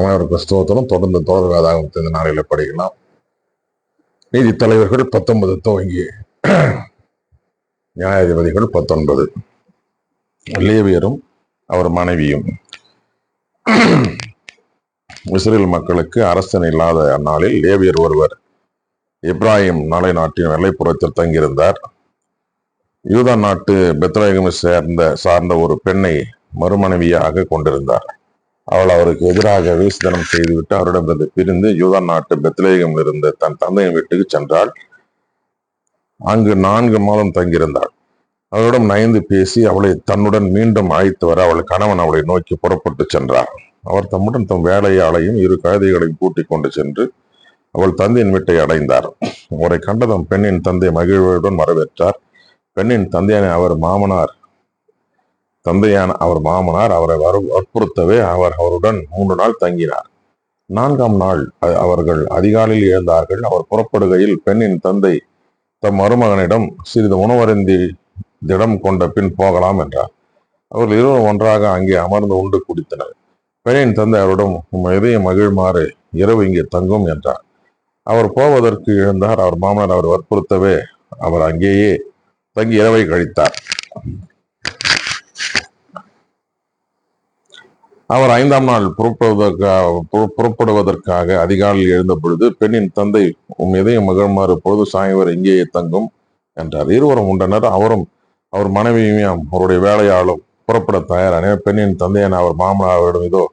அனைவருக்கும் ஸ்தோத்திரம். தொடர்ந்து தொடர்காதாக இந்த நாளில் படிக்கலாம். நீதி தலைவர்கள் பத்தொன்பது துவங்கி நியாயாதிபதிகள் பத்தொன்பது. லேவியரும் அவர் மனைவியும். இஸ்ரேல் மக்களுக்கு அரசன் இல்லாத அந்நாளில் லேவியர் ஒருவர் இப்ராஹிம் நாளை நாட்டின் எல்லைப்புறத்தில் தங்கியிருந்தார். யூதா நாட்டு பெத்ரேகமை சேர்ந்த சார்ந்த ஒரு பெண்ணை மறுமனைவியாக கொண்டிருந்தார். அவள் அவருக்கு எதிராக வீசுதனம் செய்துவிட்டு அவரிடமிருந்து பிரிந்து யூதா நாட்டு பெத்லேகம் இருந்த தன் தந்தையின் வீட்டுக்கு சென்றாள். அங்கு நான்கு மாதம் தங்கியிருந்தாள். அவளிடம் நயந்து பேசி அவளை தன்னுடன் மீண்டும் அழைத்து வர அவள் கணவன் அவளை நோக்கி புறப்பட்டு சென்றார். அவர் தம்முடன் தம் வேலையாளையும் இரு கழுதைகளையும் கூட்டிக் கொண்டு சென்று அவள் தந்தையின் வீட்டை அடைந்தார். அவரை கண்டதும் பெண்ணின் தந்தை மகிழ்வுடன் வரவேற்றார். பெண்ணின் தந்தையான அவர் மாமனார் தந்தையான அவர் மாமனார் அவரை வரு வற்புறுத்தவே அவர் அவருடன் மூன்று நாள் தங்கினார். நான்காம் நாள் அவர்கள் அதிகாலையில் எழுந்தார்கள். அவர் புறப்படுகையில் பெண்ணின் தந்தை தம் மருமகனிடம் சிறிது உணவருந்தி திடம் கொண்ட பின் போகலாம் என்றார். அவர்கள் இருவரும் ஒன்றாக அங்கே அமர்ந்து உண்டு குடித்தனர். பெண்ணின் தந்தை அவரிடம் உம் இதயம் மகிழ்மாறு இரவு இங்கே தங்கும் என்றார். அவர் போவதற்கு எழுந்தார். அவர் மாமனார் அவர் வற்புறுத்தவே அவர் அங்கேயே தங்கி இரவை கழித்தார். அவர் ஐந்தாம் நாள் புறப்படுவதற்காக புற- புறப்படுவதற்காக அதிகாலையில் எழுந்த பொழுது பெண்ணின் தந்தை உம் இதயம் மகிழ்மாறு பொழுது சாயவர் இங்கேயே தங்கும் என்றார். இருவரும் உண்டனர். அவரும் அவர் மனைவியும் அவருடைய வேலையாளும் புறப்பட தயாரான பெண்ணின் தந்தையான அவர் மாமனார் அவரிடம் இதோ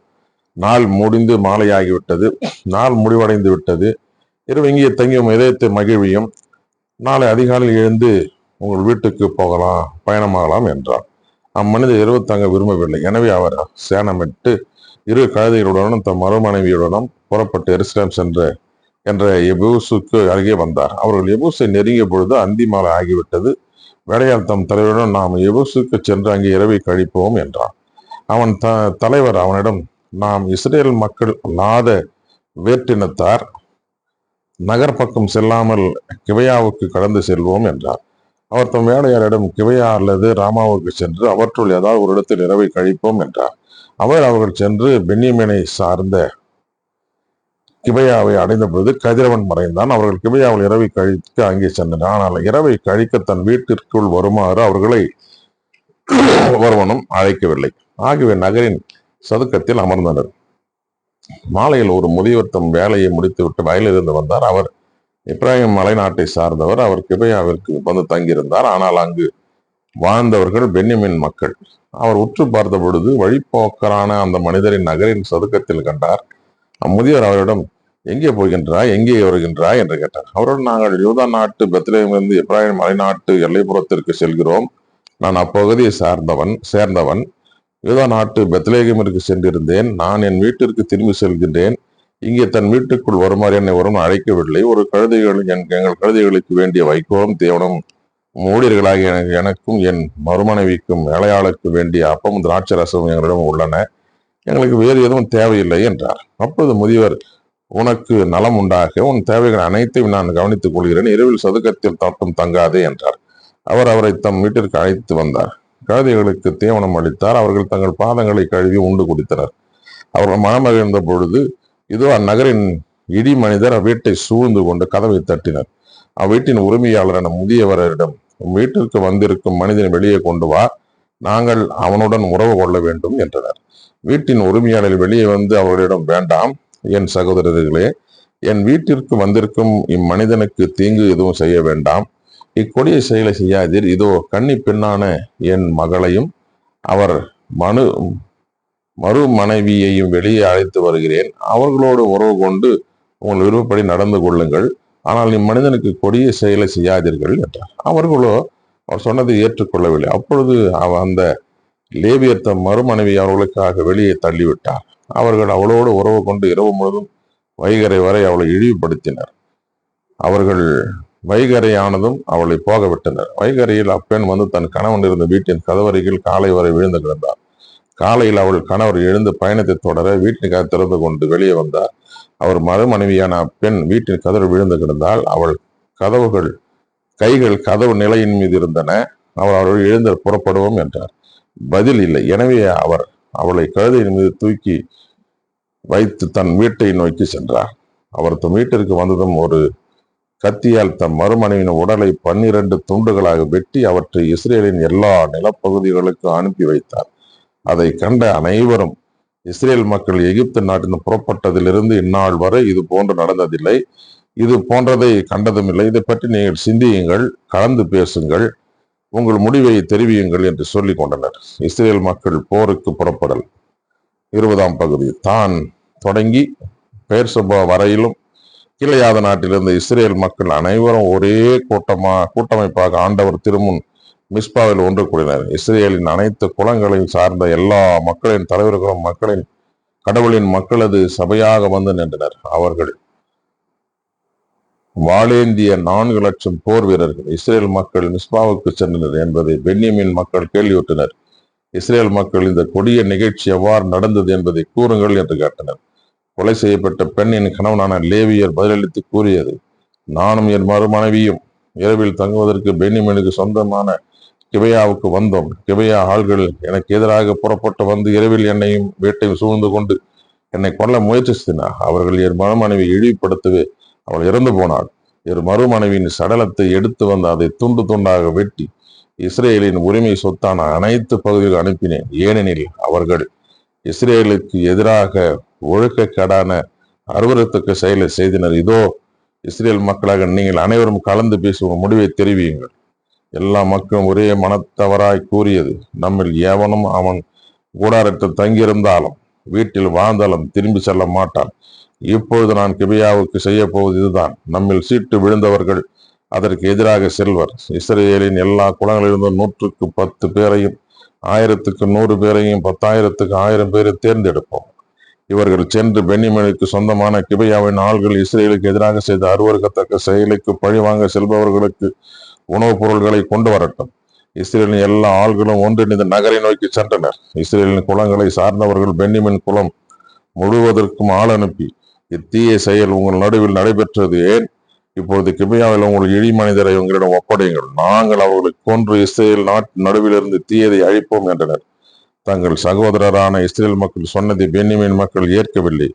நாள் முடிந்து மாலையாகிவிட்டது. நாள் முடிவடைந்து விட்டது. இரவு இங்கே தங்கியும் இதயத்தை மகிழ்வியும். நாளை அதிகாலையில் எழுந்து உங்கள் வீட்டுக்கு போகலாம் பயணமாகலாம் என்றார். அம்மனிதர் இரவு தங்க விரும்பவில்லை. எனவே அவர் சேனமிட்டு இரு கழுதைகளுடனும் தம் மறுமனைவியுடனும் புறப்பட்டு எருசலேம் சென்ற என்ற எபூசுக்கு அருகே வந்தார். அவர்கள் எபூசை நெருங்கிய பொழுது அந்தி மாலை ஆகிவிட்டது. வேலையாள் தம் தலைவருடன் நாம் எபூசுக்கு சென்று அங்கே இரவை கழிப்போம் என்றான். அவன் த தலைவர் அவனிடம் நாம் இஸ்ரேல் மக்கள் நாத வேற்றினத்தார். நகர் பக்கம் செல்லாமல் கிவையாவுக்கு கடந்து செல்வோம் என்றார் அவர் தம் வேலையாரிடம் கிவையா அல்லது ராமாவுக்கு சென்று அவற்றுள் ஏதாவது ஒரு இடத்தில் இரவை கழிப்போம் என்றார். அவர் அவர்கள் சென்று பென்னியமேனை சார்ந்த கிபையாவை அடைந்த பொழுது கதிரவன் மறைந்தான். அவர்கள் கிபையாவில் இரவை கழிக்க அங்கே சென்றனர். ஆனால் இரவை கழிக்க தன் வீட்டிற்குள் வருமாறு அவர்களை ஒருவனும் அழைக்கவில்லை. ஆகியவை நகரின் சதுக்கத்தில் அமர்ந்தனர். மாலையில் ஒரு முதியவர் தம் வேலையை முடித்துவிட்டு வயலிலிருந்து வந்தார். அவர் இப்ராஹிம் மலைநாட்டை சார்ந்தவர். அவர் கிபையாவிற்கு வந்து தங்கியிருந்தார். ஆனால் அங்கு வாழ்ந்தவர்கள் பென்யமின் மக்கள். அவர் உற்று பார்த்த பொழுது வழிப்போக்கரான அந்த மனிதரின் நகரின் சதுக்கத்தில் கண்டார். அம்முதியவர் அவரிடம் எங்கே போகின்றாய்? எங்கே வருகின்றாய்? என்று கேட்டார். அவருடன் நாங்கள் யூதா நாட்டு பெத்லேமிலிருந்து இப்ராஹிம் மலைநாட்டு எல்லைப்புறத்திற்கு செல்கிறோம். நான் அப்பகுதியை சார்ந்தவன் சேர்ந்தவன். யூதா நாட்டு பெத்லேகமிற்கு சென்றிருந்தேன். நான் என் வீட்டிற்கு திரும்பி செல்கின்றேன். இங்கே தன் வீட்டுக்குள் வருமாறு என்னை வரும் அழைக்கவில்லை. ஒரு கழுதைகள் என் எங்கள் கழுதைகளுக்கு வேண்டிய வைக்கோலும் தேவனும் ஊழியர்களாகிய எனக்கு- எனக்கும் என் மறுமனைவிக்கும் இளையாளுக்கு வேண்டிய அப்பமும் திராட்சை ரசமும் எங்களிடம் உள்ளன. எங்களுக்கு வேறு எதுவும் தேவையில்லை என்றார். அப்பொழுது முதியவர் உனக்கு நலம் உண்டாக உன் தேவைகள் அனைத்தையும் நான் கவனித்துக் கொள்கிறேன். இரவில் சதுக்கத்தில் தட்டும் தங்காதே என்றார். அவர் அவரை தம் வீட்டிற்கு அழைத்து வந்தார். கழுதைகளுக்கு தீவனம் அளித்தார். அவர்கள் தங்கள் பாதங்களை கழுவி உண்டு குடித்தனர். அவர்கள் மனமகிழ்ந்த பொழுது இதோ அந்நகரின் இடி மனிதர் அவ்வீட்டை சூழ்ந்து கொண்டு கதவை தட்டினர். அவ்வீட்டின் உரிமையாளரான முதியவரிடம் வீட்டிற்கு வந்திருக்கும் மனிதனை வெளியே கொண்டு வா நாங்கள் அவனுடன் உறவு கொள்ள வேண்டும் என்றனர். வீட்டின் உரிமையாளர் வெளியே வந்து அவர்களிடம் வேண்டாம் என் சகோதரர்களே என் வீட்டிற்கு வந்திருக்கும் இம்மனிதனுக்கு தீங்கு எதுவும் செய்ய வேண்டாம். இக்கொடிய செயலை செய்யாதீர். இதோ கன்னி பெண்ணான என் மகளையும் அவர் மனு மறு மனைவியையும் வெளியே அழைத்து வருகிறேன். அவர்களோடு உறவு கொண்டு உங்கள் விருப்பப்படி நடந்து கொள்ளுங்கள். ஆனால் இம்மனிதனுக்கு கொடிய செயலை செய்யாதீர்கள் என்றார். அவர்களோ அவர் சொன்னதை ஏற்றுக்கொள்ளவில்லை. அப்பொழுது அவ அந்த லேவியர் தம் மறுமனைவி அவர்களுக்காக வெளியே தள்ளிவிட்டார். அவர்கள் அவளோடு உறவு கொண்டு இரவு முழுவதும் வைகரை வரை அவளை இழிவுபடுத்தினர். அவர்கள் வைகரையானதும் அவளை போக விட்டனர் வைகரையில் அப்பெண் வந்து தன் கணவன் இருந்த வீட்டின் கதவருகில் காலை வரை விழுந்து கிடந்தார். காலையில் அவள் கணவர் எழுந்து பயணத்தை தொடர வீட்டின் கதை திறந்து கொண்டு வெளியே வந்தார். அவர் மறுமனைவியான அப்பெண் வீட்டின் கதவு விழுந்து கிடந்தால் அவள் கதவுகள் கைகள் கதவு நிலையின் மீது இருந்தன. அவர் அவர்கள் எழுந்து புறப்படுவோம் என்றார். பதில் இல்லை. எனவே அவர் அவளை கழுதையின் மீது தூக்கி வைத்து தன் வீட்டை நோக்கி சென்றார். அவர் தம் வீட்டிற்கு வந்ததும் ஒரு கத்தியால் தம் மறுமனைவின் உடலை பன்னிரண்டு துண்டுகளாக வெட்டி அவற்றை இஸ்ரேலின் எல்லா நிலப்பகுதிகளுக்கும் அனுப்பி வைத்தார். அதை கண்ட அனைவரும் இஸ்ரேல் மக்கள் எகிப்து நாட்டின் புறப்பட்டதிலிருந்து இந்நாள் வரை இது போன்று நடந்ததில்லை. இது போன்றதை கண்டதும் இல்லை இதை பற்றி நீங்கள் சிந்தியுங்கள் கலந்து பேசுங்கள் உங்கள் முடிவை தெரிவியுங்கள் என்று சொல்லிக் கொண்டனர். இஸ்ரேல் மக்கள் போருக்கு புறப்படல். இருபதாம் பகுதி. தான் தொடங்கி பெயர் சபா வரையிலும் கிளையாத நாட்டிலிருந்து இஸ்ரேல் மக்கள் அனைவரும் ஒரே கூட்டமா கூட்டமைப்பாக ஆண்டவர் திருமுன் மிஸ்பாவில் ஒன்று கூடினர். இஸ்ரேலின் அனைத்து குலங்களையும் சார்ந்த எல்லா மக்களின் தலைவர்களும் மக்களின் கடவுளின் மக்களது சபையாக வந்து நின்றனர். அவர்கள் வாழேந்திய நான்கு லட்சம் போர் வீரர்கள் இஸ்ரேல் மக்கள் மிஸ்பாவுக்கு சென்றனர் என்பதை பென்யமின் மக்கள் கேள்வியுற்றனர். இஸ்ரேல் மக்கள் இந்த கொடிய நிகழ்ச்சி எவ்வாறு நடந்தது என்பதை கூறுங்கள் என்று கேட்டனர். கொலை செய்யப்பட்ட பெண்ணின் கணவனான லேவியர் பதிலளித்து கூறியது நானும் என் மறுமனைவியும் இரவில் தங்குவதற்கு பென்னிமனுக்கு சொந்தமான கிபையாவுக்கு வந்தோம். கிபையா ஆள்கள் எனக்கு எதிராக புறப்பட்டு வந்து இரவில் என்னையும் வீட்டையும் சூழ்ந்து கொண்டு என்னை கொல்ல முயற்சி அவர்கள் என் மறுமனைவி இழிவுபடுத்தவே அவள் இறந்து போனாள். என் மறுமனைவியின் சடலத்தை எடுத்து வந்து அதை துண்டு துண்டாக வெட்டி இஸ்ரேலின் உரிமை சொத்தான அனைத்து பகுதிகளுக்கு அனுப்பினேன். ஏனெனில் அவர்கள் இஸ்ரேலுக்கு எதிராக ஒழுக்கக்கடான அருவருத்தக்க செயலை செய்தனர். இதோ இஸ்ரேல் மக்களாக நீங்கள் அனைவரும் கலந்து பேசும் முடிவை தெரிவியுங்கள். எல்லா மக்களும் ஒரே மனத்தவராய் கூறியது. நம்மில் எவனும் அவன் கூடாரத்தில் தங்கியிருந்தாலும் வீட்டில் வாழ்ந்தாலும் திரும்பி செல்ல மாட்டான். இப்பொழுது நான் கிபியாவுக்கு செய்ய போவது இதுதான். நம்மில் சீட்டு விழுந்தவர்கள் அதற்கு எதிராக செல்வர். இஸ்ரேலின் எல்லா குளங்களிலிருந்தும் நூற்றுக்கு பத்து பேரையும் ஆயிரத்துக்கு நூறு பேரையும் பத்தாயிரத்துக்கு ஆயிரம் பேரை தேர்ந்தெடுப்போம். இவர்கள் சென்று பென்னிமனுக்கு சொந்தமான கிபையாவின் ஆள்கள் இஸ்ரேலுக்கு எதிராக செய்த அருவருக்கத்தக்க செயலுக்கு பழிவாங்க செல்பவர்களுக்கு உணவுப் பொருள்களை கொண்டு வரட்டும். இஸ்ரேலின் எல்லா ஆள்களும் ஒன்றிணைந்த நகரை நோக்கி சென்றனர். இஸ்ரேலின் குளங்களை சார்ந்தவர்கள் பென்னிமின் குளம் முழுவதற்கும் ஆள் அனுப்பி இத்தீய செயல் உங்கள் நடுவில் நடைபெற்றது. ஏன்? இப்பொழுது கிபியாவில் உங்கள் இழி மனிதரை உங்களிடம் ஒப்படையுங்கள். நாங்கள் அவர்களை கொன்று இஸ்ரேல் நாட்டு நடுவிலிருந்து தீயதை அழிப்போம் என்றனர். தங்கள் சகோதரரான இஸ்ரேல் மக்கள் சொன்னதை பென்னிமின் மக்கள் ஏற்கவில்லை.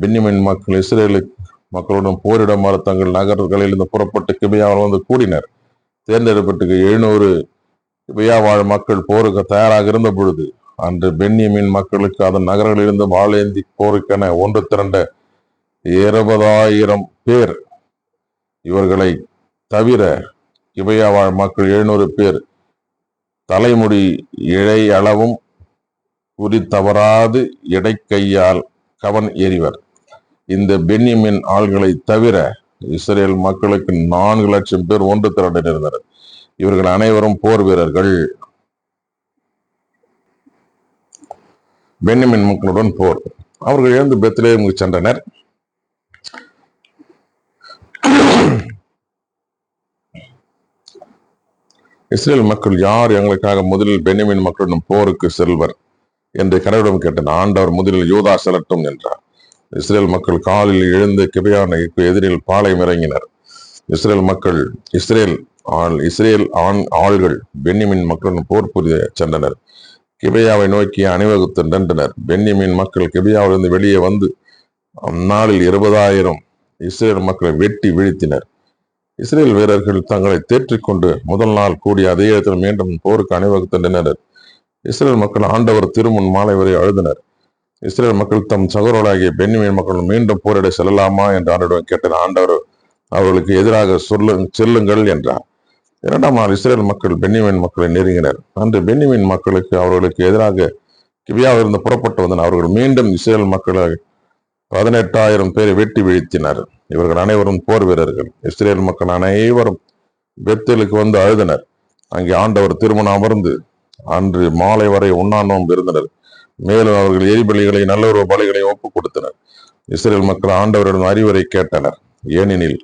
பென்னிமின் மக்கள் இஸ்ரேலுக்கு மக்களுடன் போரிடுமாறு தங்கள் நகர்களிலிருந்து புறப்பட்டு கிபியாவில் வந்து கூடினர். தேர்ந்தெடுப்பட்டுக்கு எழுநூறு கிபியா வாழ் மக்கள் போருக்கு தயாராக இருந்த பொழுது அன்று பென்னியமின் மக்களுக்கு அதன் நகரங்களிலிருந்து வாழேந்தி போருக்கென ஒன்று திரண்ட இருபதாயிரம் பேர். இவர்களை தவிர கிபையா வாழ் மக்கள் எழுநூறு பேர் தலைமுடி இழை அளவும் குறி தவறாது இடைக்கையால் கவன் எறிவர் இந்த பென்யமின் ஆள்களை தவிர இஸ்ரேல் மக்களுக்கு நான்கு லட்சம் பேர் ஒன்று திரண்டிருந்தனர் இவர்கள் அனைவரும் போர் வீரர்கள். பென்னிமின் மக்களுடன் போர். அவர்கள் எழுந்து பெத்லேமுக்கு சென்றனர். இஸ்ரேல் மக்கள் யார் எங்களுக்காக முதலில் பென்னிமின் மக்களுடன் போருக்கு செல்வர்? என்று கடவுளிடம் கேட்டனர் ஆண்டவர் முதலில் யூதா செல்லட்டும் என்றார். இஸ்ரேல் மக்கள் காலில் எழுந்து கிபையானுக்கு எதிரில் பாளையம் இறங்கினர். இஸ்ரேல் மக்கள் இஸ்ரேல் ஆள் இஸ்ரேல் ஆண் ஆள்கள் பென்னிமின் மக்களுடன் போர் புரிய சென்றனர். கிபையாவை நோக்கி அணிவகுத்து நின்றனர். பென்னிமின் மக்கள் கிபியாவிலிருந்து வெளியே வந்து அந்நாளில் இருபதாயிரம் இஸ்ரேல் மக்களை வெட்டி வீழ்த்தினர். இஸ்ரேல் வீரர்கள் தங்களை தேற்றிக்கொண்டு முதல் நாள் கூடிய அதே இடத்தில் மீண்டும் போருக்கு அணிவகுத்து நின்றனர். இஸ்ரேல் மக்கள் ஆண்டவர் திருமுன் மாலை வரை அழுதனர். இஸ்ரேல் மக்கள் தம் சகோதரர்களாகிய பென்னிமின் மக்கள் மீண்டும் போரிட செல்லலாமா என்று ஆண்டவரிடம் கேட்டனர் ஆண்டவர் அவர்களுக்கு எதிராக சொல்லு செல்லுங்கள் என்றார். இரண்டாம் நாள் இஸ்ரேல் மக்கள் பென்னிமின் மக்களை நெருங்கினர். அன்று பென்னிமின் மக்களுக்கு அவர்களுக்கு எதிராக கிவியாவிலிருந்து புறப்பட்டு வந்தனர். அவர்கள் மீண்டும் இஸ்ரேல் மக்களை பதினெட்டாயிரம் பேரை வெட்டி வீழ்த்தினர். இவர்கள் அனைவரும் போர் வீரர்கள். இஸ்ரேல் மக்கள் அனைவரும் பெத்தலுக்கு வந்து அழுதனர். அங்கே ஆண்டவர் திருமணம் அமர்ந்து அன்று மாலை வரை உண்ணா நோன்பு இருந்தனர். மேலும் அவர்கள் எரிபலிகளை நல்ல ஒரு பலிகளை ஒப்புக் கொடுத்தனர் இஸ்ரேல் மக்கள் ஆண்டவரிடம் அறிவுரை கேட்டனர். ஏனெனில்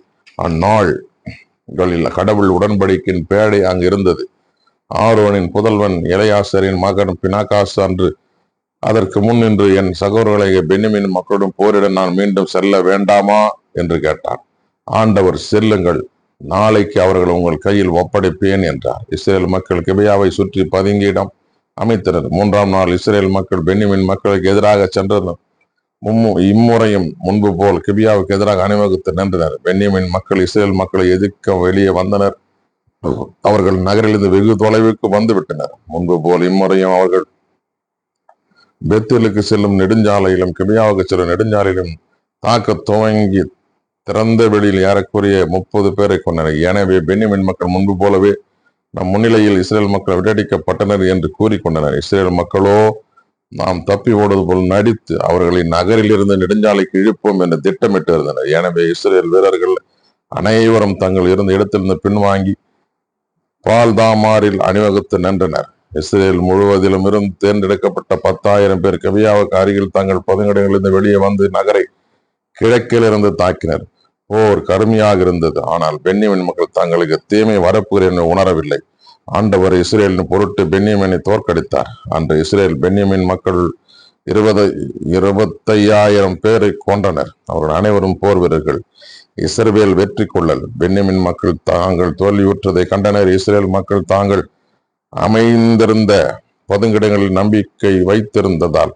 அந்நாள்களில் கடவுள் உடன்படிக்கின் பேடை அங்கு இருந்தது. ஆரோனின் புதல்வன் இளையாசரின் மகன் பினாகாஸ் அன்று அதற்கு முன் நின்று என் சகோதரர்களை பென்னிமின் மக்களுடன் போரிட நான் மீண்டும் செல்ல வேண்டாமா? என்று கேட்டான். ஆண்டவர் செல்லுங்கள். நாளைக்கு அவர்கள் உங்கள் கையில் ஒப்படைப்பேன் என்றார். இஸ்ரேல் மக்கள் கிபையாவை சுற்றி பதுங்கியிடம் அமைத்தனர். மூன்றாம் நாள் இஸ்ரேல் மக்கள் பென்னிமின் மக்களுக்கு எதிராக சென்றனர். மும்மு- இம்முறையும் முன்பு போல் கிபியாவுக்கு எதிராக அணிவகுத்து நின்றனர். பென்னியமின் மக்கள் இஸ்ரேல் மக்களை எதிர்க்க வெளியே வந்தனர். அவர்கள் நகரிலிருந்து வெகு தொலைவுக்கு வந்துவிட்டனர். முன்பு போல் இம்முறையும் அவர்கள் பெத்தேலுக்கு செல்லும் நெடுஞ்சாலையிலும் கிபியாவுக்கு செல்லும் நெடுஞ்சாலையிலும் தாக்க துவங்கி திறந்த வெளியில் ஏறக்குரிய முப்பது பேரை கொண்டனர் எனவே பென்னியமின் மக்கள் முன்பு போலவே நம் முன்னிலையில் இஸ்ரேல் மக்கள் விடடிக்கப்பட்டனர் என்று கூறிக்கொண்டனர். இஸ்ரேல் மக்களோ நாம் தப்பி ஓடுவது போல் நடித்து அவர்களை நகரிலிருந்து நெடுஞ்சாலைக்கு இழுப்போம் என்று திட்டமிட்டு இருந்தனர். எனவே இஸ்ரேல் வீரர்கள் அனைவரும் தங்கள் இருந்த இடத்திலிருந்து பின்வாங்கி பால்தாமாரில் அணிவகுத்து நின்றனர். இஸ்ரேல் முழுவதிலும் இருந்து தேர்ந்தெடுக்கப்பட்ட பத்தாயிரம் பேர் கவியாவுக்கு அருகில் தங்கள் பதுங்கிடங்களிலிருந்து வெளியே வந்து நகரை கிழக்கிலிருந்து தாக்கினர். போர் கருமையாக இருந்தது. ஆனால் பென்னியமின் மக்கள் தங்களுக்கு தீமை வரப்போகிறேன் என்று உணரவில்லை. ஆண்டவர் இஸ்ரேலின் பொருட்டு பென்னியமனை தோற்கடித்தார். அன்று இஸ்ரேல் பென்னியமின் மக்கள் இருபது இருபத்தையாயிரம் பேரை கொண்டனர் அவர்கள் அனைவரும் போர் வீரர்கள். இஸ்ரேல் வெற்றி கொள்ளல். பென்னியமின் மக்கள் தாங்கள் தோல்வியுற்றதை கண்டனர். இஸ்ரேல் மக்கள் தாங்கள் அமைந்திருந்த பதுங்கிடங்களில் நம்பிக்கை வைத்திருந்ததால்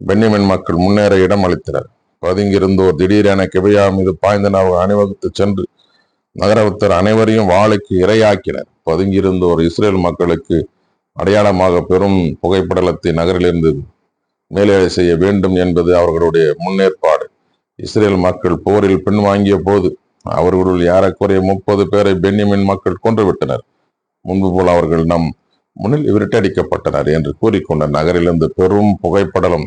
பென்னியமின் மக்கள் முன்னேற இடம் அளித்தனர் பதுங்கியிருந்தோர். திடீரென கிவையா மீது பாய்ந்தனர் அவர்கள் அணிவகுத்து சென்று நகரத்தர் அனைவரையும் வாளுக்கு இரையாக்கினர். பதுங்கியிருந்தோர் இஸ்ரேல் மக்களுக்கு அடையாளமாக பெரும் புகைப்படலத்தை நகரிலிருந்து மேலே செய்ய வேண்டும் என்பது அவர்களுடைய முன்னேற்பாடு. இஸ்ரேல் மக்கள் போரில் பின்வாங்கிய போது அவர்களுள் யாரக்குறைய முப்பது பேரை பென்யமின் மக்கள் கொன்றுவிட்டனர் முன்பு போல் அவர்கள் நம் முன்னில் விரட்டடிக்கப்பட்டனர் என்று கூறிக்கொண்ட நகரிலிருந்து பெரும் புகைப்படலம்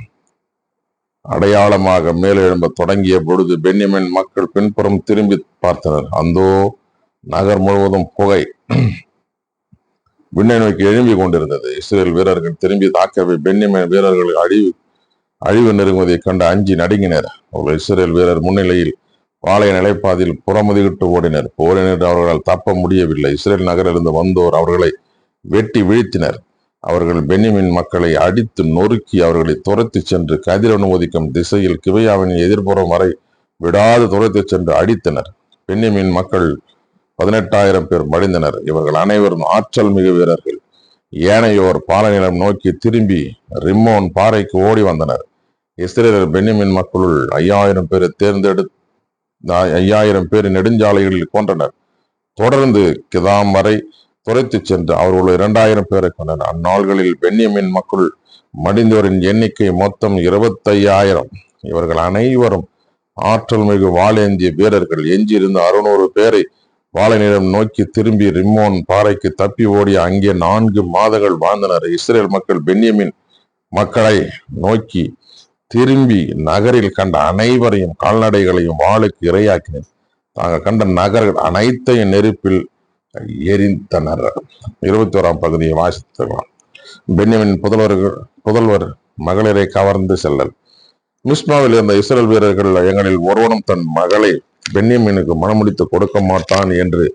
அடையாளமாக மேலெழும்ப தொடங்கிய பொழுது பென்யமின் மக்கள் பின்புறம் திரும்பி பார்த்தனர். அந்தோ நகர் முழுவதும் புகை விண்ணை நோக்கி எழும்பி கொண்டிருந்தது. இஸ்ரேல் வீரர்கள் திரும்பி தாக்கவே பென்யமின் வீரர்கள் அழிவு அழிவு நெருங்குவதைக் கண்டு அஞ்சி நடுங்கினர். அவர்கள் இஸ்ரேல் வீரர் முன்னிலையில் பாளைய நிலைப்பாதையில் புறமுதுகிட்டு ஓடினர். போரினர் அவர்களால் தப்ப முடியவில்லை. இஸ்ரேல் நகரிலிருந்து வந்தோர் அவர்களை வெட்டி வீழ்த்தினர். அவர்கள் பென்னிமின் மக்களை அடித்து நொறுக்கி அவர்களை துரத்தி சென்று கதிர் அனுமதிக்கும் திசையில் கிவையாவின் எதிர்ப்புறம் வரை விடாது துரத்தி சென்று அடித்தனர். பென்னிமின் மக்கள் பதினெட்டாயிரம் பேர் மடிந்தனர். இவர்கள் அனைவரும் ஆற்றல் மிகு வீரர்கள். ஏனையோர் பாலநிலம் நோக்கி திரும்பி ரிம்மோன் பாறைக்கு ஓடி வந்தனர். இஸ்ரேலர் பென்னிமின் மக்களுள் ஐயாயிரம் பேரை தேர்ந்தெடு ஐயாயிரம் பேர் நெடுஞ்சாலைகளில் கொன்றனர். தொடர்ந்து கிதாம் வரை துரைத்துச் சென்று அவர்கள் இரண்டாயிரம் பேரை கொண்டனர் அந்நாள்களில் பென்யமின் மக்கள் மடிந்தோரின் எண்ணிக்கை மொத்தம் இருபத்தையாயிரம். இவர்கள் அனைவரும் ஆற்றல் மிகு வாழேந்திய வீரர்கள். எஞ்சியிருந்த அறுநூறு பேரை வாழைநிலம் நோக்கி திரும்பி ரிம்மோன் பாறைக்கு தப்பி ஓடிய அங்கே நான்கு மாதங்கள் வாழ்ந்தனர். இஸ்ரேல் மக்கள் பென்யமின் மக்களை நோக்கி திரும்பி நகரில் கண்ட அனைவரையும் கால்நடைகளையும் வாளுக்கு இரையாக்கினர். தாங்கள் கண்ட நகர்கள் அனைத்தையும் நெருப்பில் எரித்தனர் இருபத்தி ஓராம் பகுதியை வாசித்துக்கலாம் பென்யமின் புதல்வர்கள் புதல்வர் மகளிரை கவர்ந்து செல்லல். மிஸ்மாவில் இருந்த இஸ்ரேல் வீரர்கள் எங்களில் ஒருவனும் தன் மகளை பென்யமினுக்கு மனமுடித்து கொடுக்க மாட்டான் என்று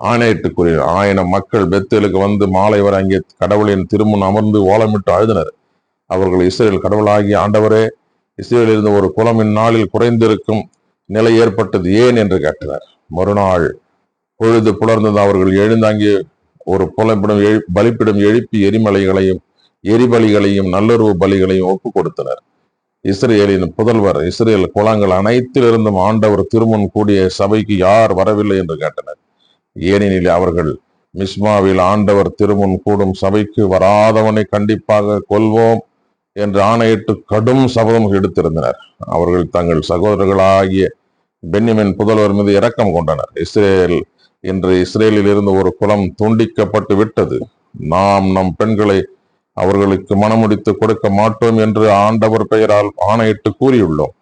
ஆணையிட்டு கூறினார். ஆயினம் மக்கள் பெத்தேலுக்கு வந்து மாலை வரை அங்கே கடவுளின் திருமுன் அமர்ந்து ஓலமிட்டு அழுதினர். அவர்கள் இஸ்ரேல் கடவுளாகிய ஆண்டவரே இஸ்ரேலில் இருந்த ஒரு குலம் இந்நாளில் குறைந்திருக்கும் நிலை ஏற்பட்டது ஏன் என்று கேட்டனர். மறுநாள் பொழுது புலர்ந்தது. அவர்கள் எழுந்தாங்கி ஒரு புலப்பிடம் எழு பலிப்பிடம் எழுப்பி எரிமலைகளையும் எரிபலிகளையும் நல்லுறவு பலிகளையும் ஒப்பு கொடுத்தனர் இஸ்ரேலின் புதல்வர் இஸ்ரேல் குளங்கள் அனைத்திலிருந்தும் ஆண்டவர் திருமுன் கூடிய சபைக்கு யார் வரவில்லை என்று கேட்டனர். ஏனெனில் அவர்கள் மிஸ்மாவில் ஆண்டவர் திருமுன் கூடும் சபைக்கு வராதவனை கண்டிப்பாக கொள்வோம் என்று ஆணையிட்டு கடும் சபதம் எடுத்திருந்தனர். அவர்கள் தங்கள் சகோதரர்களாகிய பென்னிமின் புதல்வர் மீது இரக்கம் கொண்டனர். இஸ்ரேல் இன்று இஸ்ரேலில் இருந்து ஒரு குலம் துண்டிக்கப்பட்டு விட்டது. நாம் நம் பெண்களை அவர்களுக்கு மனமுடித்து கொடுக்க மாட்டோம் என்று ஆண்டவர் பெயரால் ஆணையிட்டு கூறியுள்ளோம்.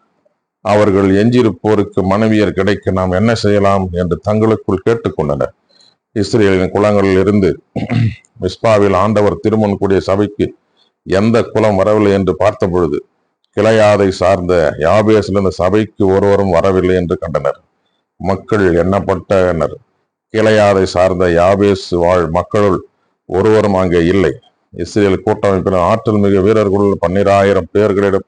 அவர்கள் எஞ்சியிருப்போருக்கு மனைவியர் கிடைக்க நாம் என்ன செய்யலாம் என்று தங்களுக்குள் கேட்டுக்கொண்டனர். இஸ்ரேலின் குளங்களில் இருந்து மிஸ்பாவில் ஆண்டவர் திருமண் கூடிய சபைக்கு எந்த குலம் வரவில்லை என்று பார்த்த பொழுது கிளையாதை சார்ந்த யாபேசிலிருந்து சபைக்கு ஒருவரும் வரவில்லை என்று கண்டனர். மக்கள் எண்ணப்பட்டனர். கிளையாதை சார்ந்த யாபேஸ் வாழ் மக்களுள் ஒருவரும் அங்கே இல்லை. இஸ்ரேல் கூட்டமைப்பினர் ஆற்றல் மிக வீரர்களுள் பன்னிராயிரம் பேர்களிடம்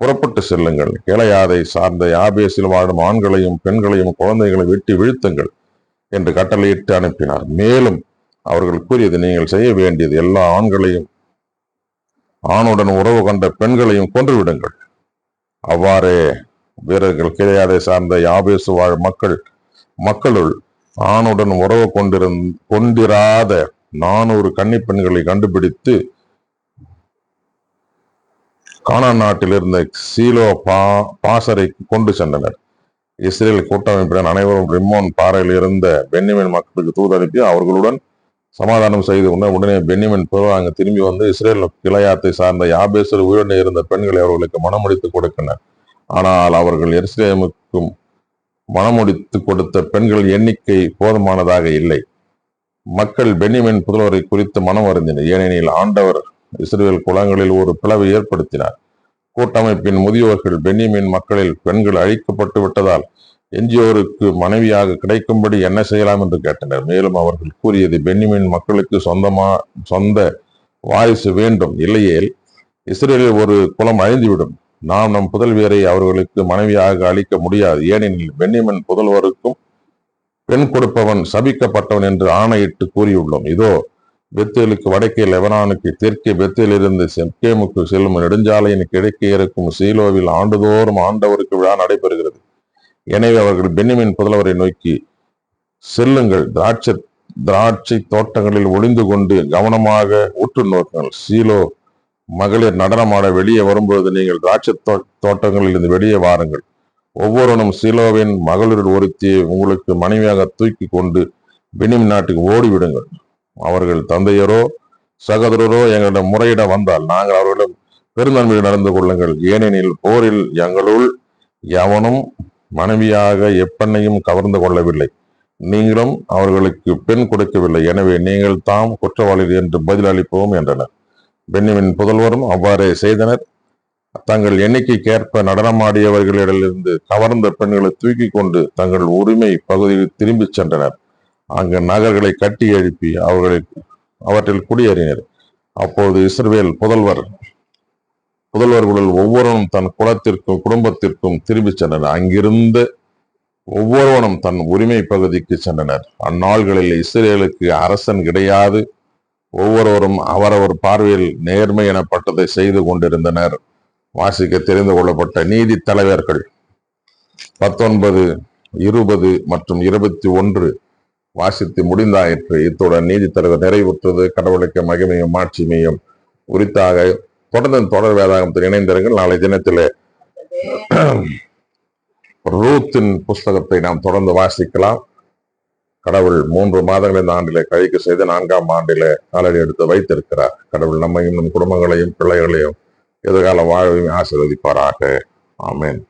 புறப்பட்டு செல்லுங்கள். கிளையாதை சார்ந்த யாபேசில் வாழும் ஆண்களையும் பெண்களையும் குழந்தைகளை வெட்டி வீழ்த்துங்கள் என்று கட்டளையிட்டு அனுப்பினார். மேலும் அவர்கள் கூறியது நீங்கள் செய்ய வேண்டியது எல்லா ஆண்களையும் ஆணுடன் உறவு கொண்ட பெண்களையும் கொன்றுவிடுங்கள். அவ்வாறே வீரர்கள் கிளையாதை சார்ந்த யாபேசு வாழ் மக்கள் மக்களுள் ஆணுடன் உறவு கொண்டிருந் கொண்டிராத நானூறு கன்னிப்பெண்களை கண்டுபிடித்து கானா நாட்டில் இருந்த சீலோ பா பாசரை கொண்டு சென்றனர். இஸ்ரேல் கூட்டமைப்பினர் அனைவரும் ரிம்மோன் பாறையில் இருந்த பென்னிமின் மக்களுக்கு தூதனுப்பி அவர்களுடன் சமாதானம் செய்து கொண்டு உடனே பென்னிமின் பிறகு அங்கு திரும்பி வந்து இஸ்ரேல் கிளையாத்தை சார்ந்த யாபேசர் உயிரிழந்து இருந்த பெண்களை அவர்களுக்கு மனமுடித்து கொடுத்தனர். ஆனால் அவர்கள் எருசலேமுக்கும் மனமுடித்து கொடுத்த பெண்கள் எண்ணிக்கை போதுமானதாக இல்லை. மக்கள் பென்னிமின் புதல்வரை குறித்து மனம் அறிந்தனர் ஏனெனில் ஆண்டவர் இஸ்ரேல் குலங்களில் ஒரு பிளவை ஏற்படுத்தினார். கூட்டமைப்பின் முதியோர்கள் பென்னிமின் மக்களில் பெண்கள் அழிக்கப்பட்டு விட்டதால் எஞ்சியோருக்கு மனைவியாக கிடைக்கும்படி என்ன செய்யலாம் என்று கேட்டனர். மேலும் அவர்கள் கூறியது பென்னிமின் மக்களுக்கு சொந்தமா சொந்த வாரிசு வேண்டும். இல்லையேல் இஸ்ரேலில் ஒரு குலம் அழிந்துவிடும். நாம் நம் புதல்வியரை அவர்களுக்கு மனைவியாக அளிக்க முடியாது. ஏனெனில் பென்னிமின் புதல்வருக்கும் பெண் கொடுப்பவன் சபிக்கப்பட்டவன் என்று ஆணையிட்டு கூறியுள்ளோம். இதோ பெத்தேலுக்கு வடக்கே லெபனானுக்கு தெற்கே பெத்தேல் இருந்து செப்கேமுக்கு செல்லும் நெடுஞ்சாலையின் கிழக்கே இருக்கும் சீலோவில் ஆண்டுதோறும் ஆண்டவருக்கு விழா நடைபெறுகிறது. எனவே அவர்கள் பென்னிமின் புதல்வரை நோக்கி செல்லுங்கள். திராட்சை திராட்சை தோட்டங்களில் ஒளிந்து கொண்டு கவனமாக உற்று நோக்குங்கள் சீலோ மகளிர் நடனமாட வெளியே வரும்பொழுது நீங்கள் திராட்சை தோ- தோட்டங்களில் இருந்து வெளியே வாருங்கள். ஒவ்வொருவனும் சீலோவின் மகளிர் ஒருத்தியை உங்களுக்கு மனைவியாக தூக்கி கொண்டு பெனிம் நாட்டுக்கு ஓடிவிடுங்கள். அவர்கள் தந்தையரோ சகோதரரோ எங்களிடம் முறையிட வந்தால் நாங்கள் அவர்களிடம் பெருந்தன்மையில் நடந்து கொள்ளுங்கள். ஏனெனில் போரில் எங்களுள் எவனும் மனைவியாக எப்பெண்ணையும் கவர்ந்து கொள்ளவில்லை. நீங்களும் அவர்களுக்கு பெண் கொடுக்கவில்லை. எனவே நீங்கள் தாம் குற்றவாளிகள் என்று பதிலளிப்போம் என்றனர். பென்னிமின் புதல்வரும் அவ்வாறே செய்தனர். தங்கள் எண்ணிக்கைக்கேற்ப நடனமாடியவர்களிடமிருந்து கவர்ந்த பெண்களை தூக்கி கொண்டு தங்கள் உரிமை பகுதியில் திரும்பிச் சென்றனர். அங்கு நகர்களை கட்டி எழுப்பி அவர்களை அவற்றில் குடியேறினர். அப்போது இஸ்ரேல் புதல்வர் புதல்வர்களுள் ஒவ்வொருவனும் தன் குலத்திற்கும் குடும்பத்திற்கும் திரும்பிச் சென்றனர். அங்கிருந்து ஒவ்வொருவனும் தன் உரிமை பகுதிக்கு சென்றனர். அந்நாள்களில் இஸ்ரேலுக்கு அரசன் கிடையாது. ஒவ்வொருவரும் அவரவர் பார்வையில் நேர்மை எனப்பட்டதை செய்து கொண்டிருந்தனர். வாசிக்க தெரிந்து கொள்ளப்பட்ட நீதி தலைவர்கள் பத்தொன்பது இருபது மற்றும் இருபத்தி ஒன்று வாசித்து முடிந்தாயிற்று. இத்துடன் நீதி தலைவர் நிறைவுற்றது. கடவுளுக்கு மகிமையும் மாட்சிமையும் உரித்தாக. தொடர்ந்து தொடர் வேதாகத்தில் இணைந்திருங்கள். நாளை தினத்திலே ரூத்தின் புஸ்தகத்தை நாம் தொடர்ந்து வாசிக்கலாம். கடவுள் மூன்று மாதங்கள் இந்த ஆண்டிலே கழிக்க செய்து நான்காம் ஆண்டிலே காலடி எடுத்து வைத்திருக்கிறார். கடவுள் நம்மையும் நம் குடும்பங்களையும் பிள்ளைகளையும் எதிர்கால வாழ்வையும் ஆசீர்வதிப்பாராக. ஆமேன்.